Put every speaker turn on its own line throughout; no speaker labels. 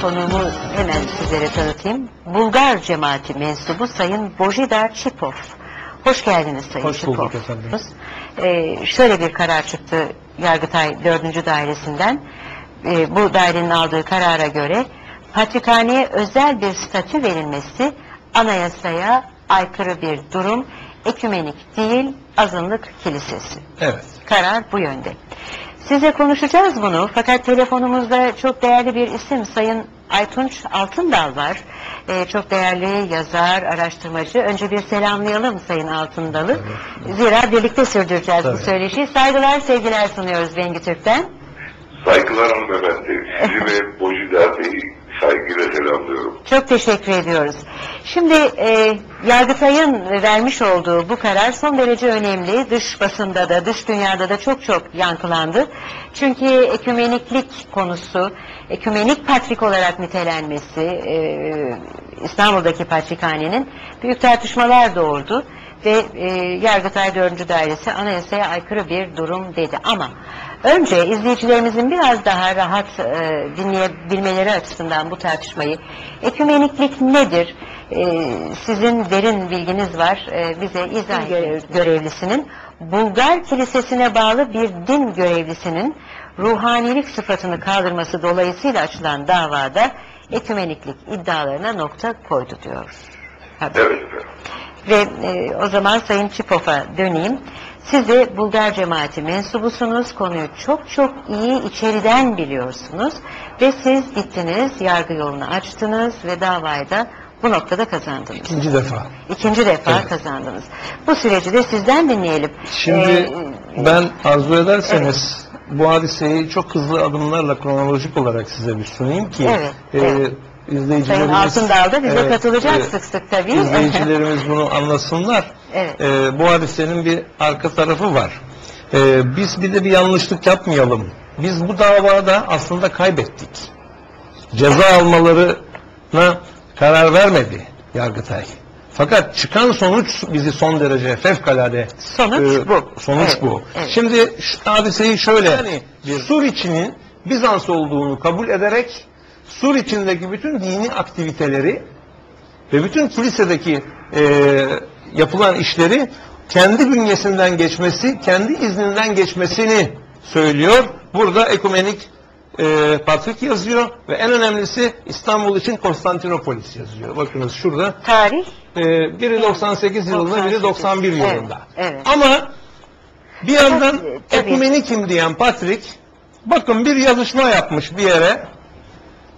Konuğumu hemen sizlere tanıtayım. Bulgar cemaati mensubu Sayın Bojidar Çipov. Hoş geldiniz Sayın
Hoş
Çipov.
bulduk efendim.
Ee, şöyle bir karar çıktı Yargıtay 4. Dairesi'nden. Ee, bu dairenin aldığı karara göre Patrikhane'ye özel bir statü verilmesi anayasaya aykırı bir durum. Ekümenik değil, azınlık kilisesi.
Evet.
Karar bu yönde. Size konuşacağız bunu fakat telefonumuzda çok değerli bir isim Sayın Aytunç Altındal var. Ee, çok değerli yazar, araştırmacı. Önce bir selamlayalım Sayın Altındal'ı. Zira birlikte sürdüreceğiz bu
Tabii.
söyleşiyi. Saygılar, sevgiler sunuyoruz Bengi Türk'ten.
Saygılar hanımefendi. Sizi ve Bey'i saygıyla selamlıyorum.
Çok teşekkür ediyoruz. Şimdi e, Yargıtay'ın vermiş olduğu bu karar son derece önemli. Dış basında da dış dünyada da çok çok yankılandı. Çünkü ekümeniklik konusu, ekümenik patrik olarak nitelenmesi e, İstanbul'daki patrikhanenin büyük tartışmalar doğurdu. Ve e, Yargıtay 4. Dairesi anayasaya aykırı bir durum dedi. Ama önce izleyicilerimizin biraz daha rahat e, dinleyebilmeleri açısından bu tartışmayı ekümeniklik nedir? E, sizin derin bilginiz var. E, bize izah görev, görevlisinin Bulgar kilisesine bağlı bir din görevlisinin ruhanilik sıfatını kaldırması dolayısıyla açılan davada ekümeniklik iddialarına nokta koydu diyor. Haber.
Evet efendim.
Ve e, o zaman Sayın Çipov'a döneyim. Siz de Bulgar cemaati mensubusunuz. Konuyu çok çok iyi içeriden biliyorsunuz. Ve siz gittiniz, yargı yolunu açtınız ve davayı da bu noktada kazandınız.
İkinci defa.
İkinci defa
Evet.
kazandınız. Bu süreci de sizden dinleyelim.
Şimdi
Ee,
ben arzu ederseniz bu hadiseyi çok hızlı adımlarla kronolojik olarak size bir sunayım ki
Evet,
e,
evet. Sayın Altındal da bize
Evet,
katılacak
e,
sık sık tabii.
izleyicilerimiz bunu anlasınlar.
Evet.
E, bu hadisenin bir arka tarafı var. E, biz bir de bir yanlışlık yapmayalım. Biz bu davada aslında kaybettik. Ceza almalarına karar vermedi Yargıtay. Fakat çıkan sonuç bizi son derece fevkalade
Sonuç
e,
bu.
Sonuç
Evet,
bu.
evet.
Şimdi şu hadiseyi şöyle yani Suriçi'nin Bizans olduğunu kabul ederek Sur içindeki bütün dini aktiviteleri ve bütün kilisedeki e, yapılan işleri kendi bünyesinden geçmesi, kendi izninden geçmesini söylüyor. Burada ekumenik e, patrik yazıyor ve en önemlisi İstanbul için Konstantinopolis yazıyor. Bakınız şurada
Tarih
e, biri 98 yılında, biri 91
Evet,
yılında.
evet.
Ama bir yandan
e, tabii.
ekumenikim diyen Patrik, bakın bir yazışma yapmış bir yere,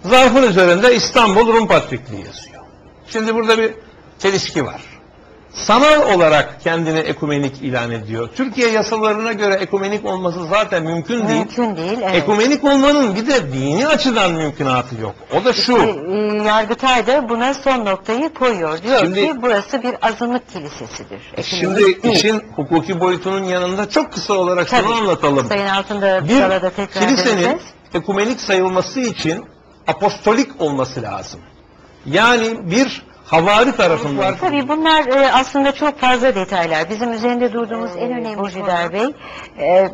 zarfın üzerinde İstanbul Rum Patrikliği yazıyor. Şimdi burada bir çelişki var. Sanal olarak kendini ekumenik ilan ediyor. Türkiye yasalarına göre ekumenik olması zaten mümkün değil.
mümkün değil. Evet.
Ekumenik olmanın bir de dini açıdan mümkünatı yok. O da şu.
E, e, Yargıtay da buna son noktayı koyuyor. Diyor
Şimdi-
ki burası bir azınlık kilisesidir.
Şimdi
Ekümenik değil.
işin hukuki boyutunun yanında çok kısa olarak şunu
Tabii.
anlatalım.
Sayın Altında
Bir
Sala'da tekrar
kilisenin ekumenik sayılması için apostolik olması lazım. Yani bir havari tarafından.
Tabii bunlar e, aslında çok fazla detaylar. Bizim üzerinde durduğumuz en önemli Bojidar Bey, e,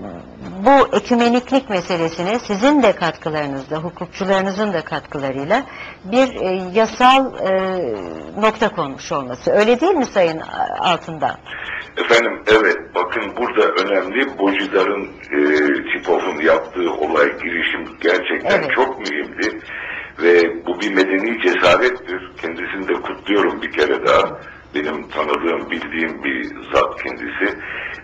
bu ekümeniklik meselesine sizin de katkılarınızla, hukukçularınızın da katkılarıyla bir e, yasal e, nokta konmuş olması. Öyle değil mi Sayın Altında?
Efendim evet bakın burada önemli Bojidar'ın e, Tipov'un yaptığı olay girişim gerçekten
Evet.
çok mühimdi. Ve bu bir medeni cesarettir. Kendisini de kutluyorum bir kere daha. Benim tanıdığım, bildiğim bir zat kendisi.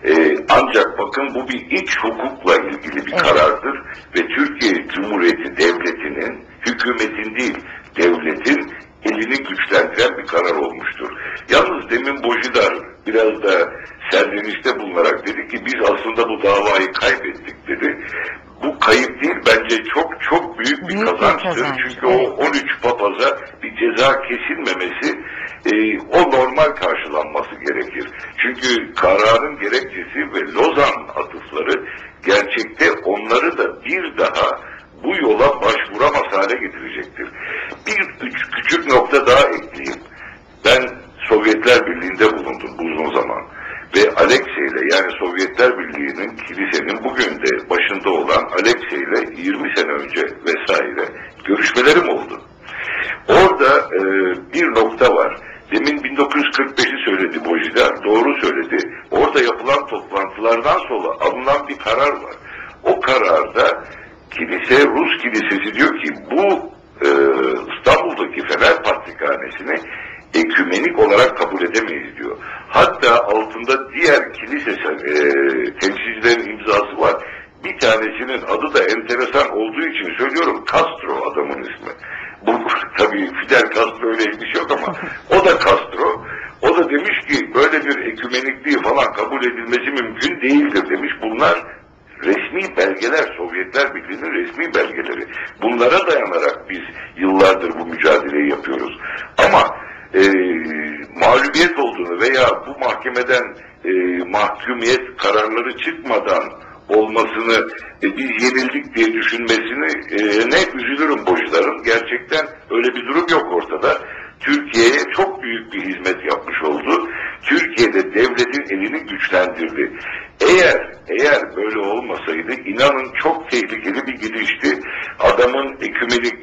E, ancak bakın bu bir iç hukukla ilgili bir
Evet.
karardır. Ve Türkiye Cumhuriyeti Devleti'nin, hükümetin değil, devletin elini güçlendiren bir karar olmuştur. Yalnız demin Bojidar biraz da serzenişte bulunarak dedi ki biz aslında bu davayı kaybettik dedi. Bu kayıp değil bence çok çok büyük bir
Büyük bir
kazançtır.
kazanç,
Çünkü
evet.
o 13 papaza bir ceza kesilmemesi e, o normal karşılanması gerekir. Çünkü kararın gerekçesi ve Lozan atıfları gerçekte onları da bir daha bu yola başvuramaz hale getirecektir. Bir üç, küçük nokta daha ekleyeyim. Ben Sovyetler Birliği'nde bulundum uzun zaman. Ve Alexey ile yani Sovyetler Birliği'nin kilisenin bugün de başında olan Alexey ile 20 sene önce vesaire görüşmelerim oldu. bir nokta var. Demin 1945'i söyledi Bojida, doğru söyledi. Orada yapılan toplantılardan sonra alınan bir karar var. O kararda kilise, Rus kilisesi diyor ki bu e, İstanbul'daki Fener Patrikhanesi'ni ekümenik olarak kabul edemeyiz diyor. Hatta altında diğer kilise e, temsilcilerin imzası var. Bir tanesinin adı da enteresan olduğu için söylüyorum Castro adamın ismi. Bu tabii Fidel Castro öyle şey yok ama o da Castro. O da demiş ki böyle bir ekümenikliği falan kabul edilmesi mümkün değildir demiş. Bunlar resmi belgeler, Sovyetler Birliği'nin resmi belgeleri. Bunlara dayanarak biz yıllardır bu mücadeleyi yapıyoruz. Ama e, mağlubiyet olduğunu veya bu mahkemeden e, mahkumiyet kararları çıkmadan olmasını e, biz yenildik diye düşünmesini e, ne üzülürüm boşların. Gerçekten öyle bir durum yok ortada. Türkiye'ye çok büyük bir hizmet yapmış oldu. Türkiye'de devletin elini güçlendirdi. Eğer eğer böyle olmasaydı inanın çok tehlikeli bir gidişti. Adamın ekümenik